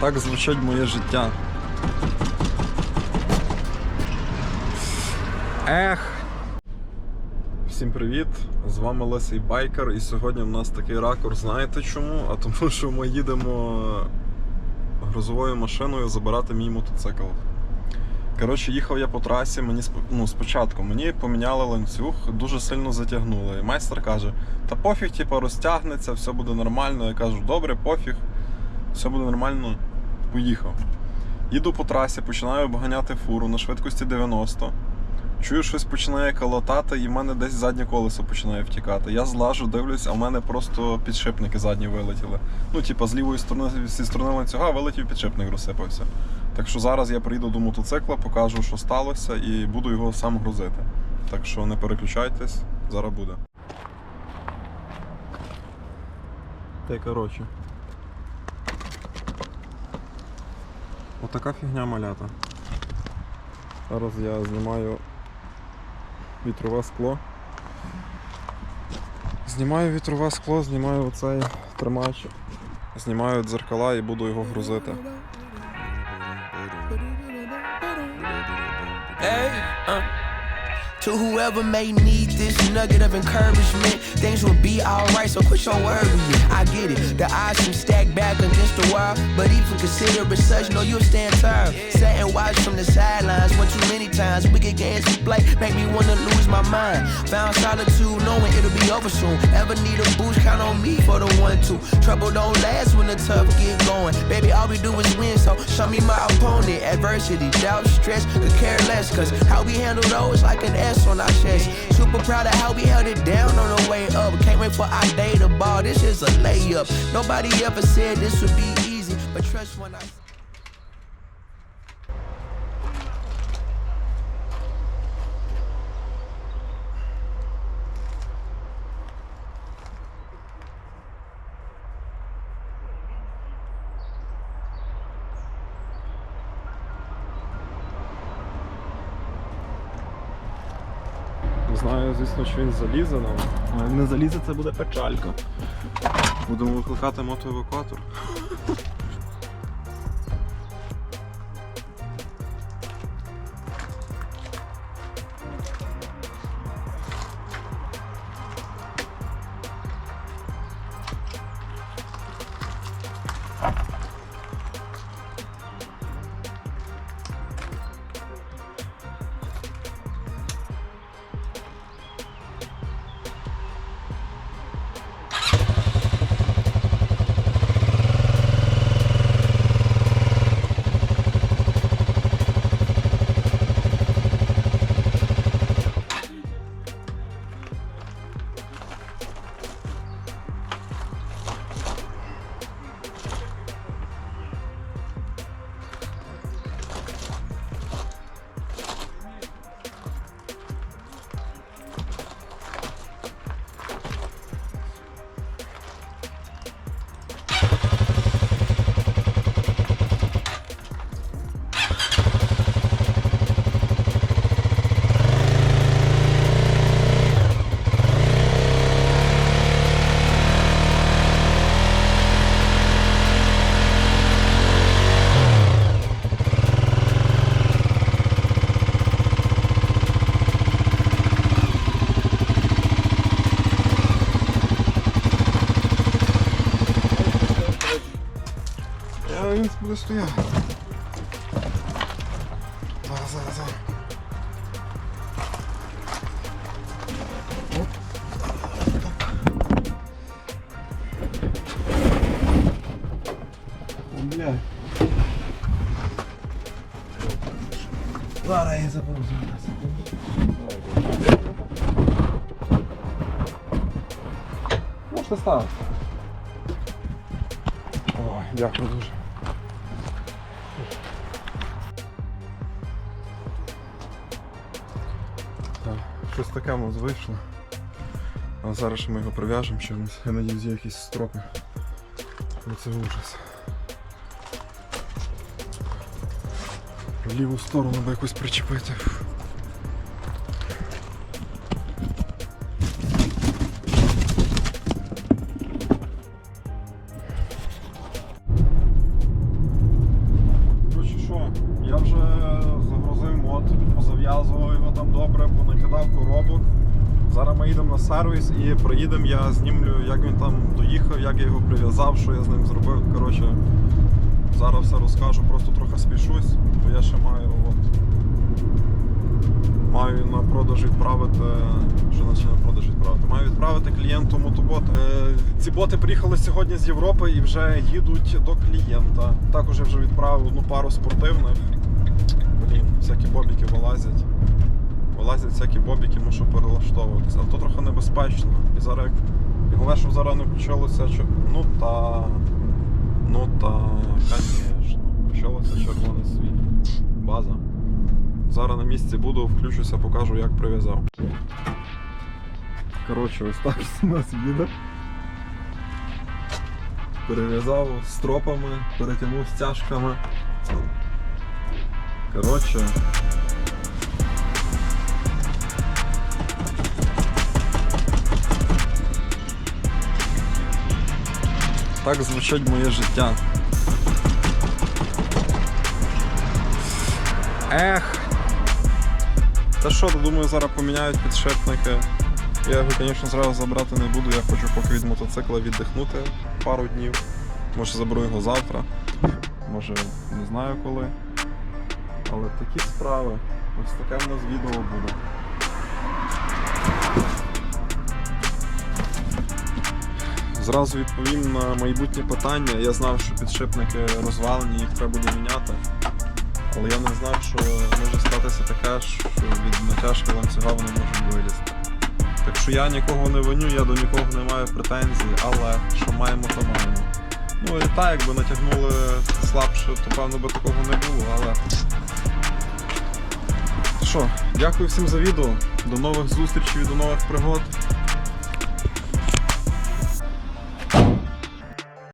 Так звучить моє життя. Ех. Всім привіт! З вами Лесій Байкер, і сьогодні в нас такий ракурс. Знаєте чому? А тому, що ми їдемо грузовою машиною забирати мій мотоцикл. Коротше, їхав я по трасі, мені ну, спочатку мені поміняли ланцюг, дуже сильно затягнули. І майстер каже: та пофіг, типу, розтягнеться, все буде нормально. Я кажу, добре, пофіг, все буде нормально. Поїхав. Їду по трасі, починаю обганяти фуру на швидкості 90. Чую, щось починає калатати, і в мене десь заднє колесо починає втікати. Я злажу, дивлюсь, а в мене просто підшипники задні вилетіли. Ну, типа, з лівої сторони, зі сторони ланцюга вилетів підшипник, розсипався. Так що зараз я прийду до мотоцикла, покажу, що сталося, і буду його сам грузити. Так що не переключайтесь, зараз буде. Та коротше. Отака фігня малята. Зараз я знімаю вітрове скло. Знімаю вітрове скло, знімаю оцей тримач, знімаю дзеркала і буду його грузити. Hey, uh. To whoever may need this nugget of encouragement, things will be alright, so quit your worrying. I get it, the odds seem stacked back against the wall, but even consider it such, no, you'll stand tall. Sat and watch from the sidelines one too many times. Wicked games we play make me wanna lose my mind. Found solitude, knowing it'll be over soon. Ever need a boost, count on me for the one two. Trouble don't last when the tough get going. Baby, all we do is win, so show me my opponent. Adversity, doubt, stress, could care less, cause how we handle those like an S on our chest. Super proud of how we held it down on the way up. Can't wait for our day to ball. This is a layup. Nobody ever said this would be easy, but trust when I. Знаю, звісно, що він залізе нам. А як не залізе, це буде печалька. Будемо викликати мотоевакуатор. Стояти. Зараз, зараз, зараз. Оп. О, бля. Зараз я заберу зараз. Можете ставити. Ой, дякую дуже. Щось таке у нас вийшло. А зараз ми його прив'яжемо чимось. Я надіюсь, є якісь стропи. Бо це ужас. В ліву сторону би якось причепити. Сервіс і приїдемо, я знімлю, як він там доїхав, як я його прив'язав, що я з ним зробив. Коротше, зараз все розкажу, просто трохи спішусь, бо я ще маю от. Маю на продаж відправити. Що значить на продаж відправити? Маю відправити клієнту мотобот. Е, ці боти приїхали сьогодні з Європи і вже їдуть до клієнта. Також я вже відправив одну пару спортивних. Блін, всякі бобіки вилазять. Вилазять всякі бобіки, мушу перелаштовуватися. Але то трохи небезпечно. І зараз як. Головне, щоб зараз не включилося, що. Ну та. Ну та, звісно. Включилося червоне світло. База. Зараз на місці буду, включуся, покажу, як прив'язав. Коротше, ось так у нас їде. Перев'язав стропами, перетягнув стяжками. Коротше. Так звучить моє життя. Ех. Та що, думаю, зараз поміняють підшипники. Я його, звісно, зразу забрати не буду. Я хочу поки від мотоцикла віддихнути пару днів. Може заберу його завтра. Може не знаю коли. Але такі справи. Ось таке в нас відео буде. Зразу відповім на майбутнє питання. Я знав, що підшипники розвалені, їх треба буде міняти. Але я не знав, що може статися таке, що від натяжки ланцюга вони можуть вилізти. Так що я нікого не виню, я до нікого не маю претензій, але що маємо, то маємо. Ну і так, якби натягнули слабше, то певно би такого не було, але. Що, дякую всім за відео. До нових зустрічей, до нових пригод.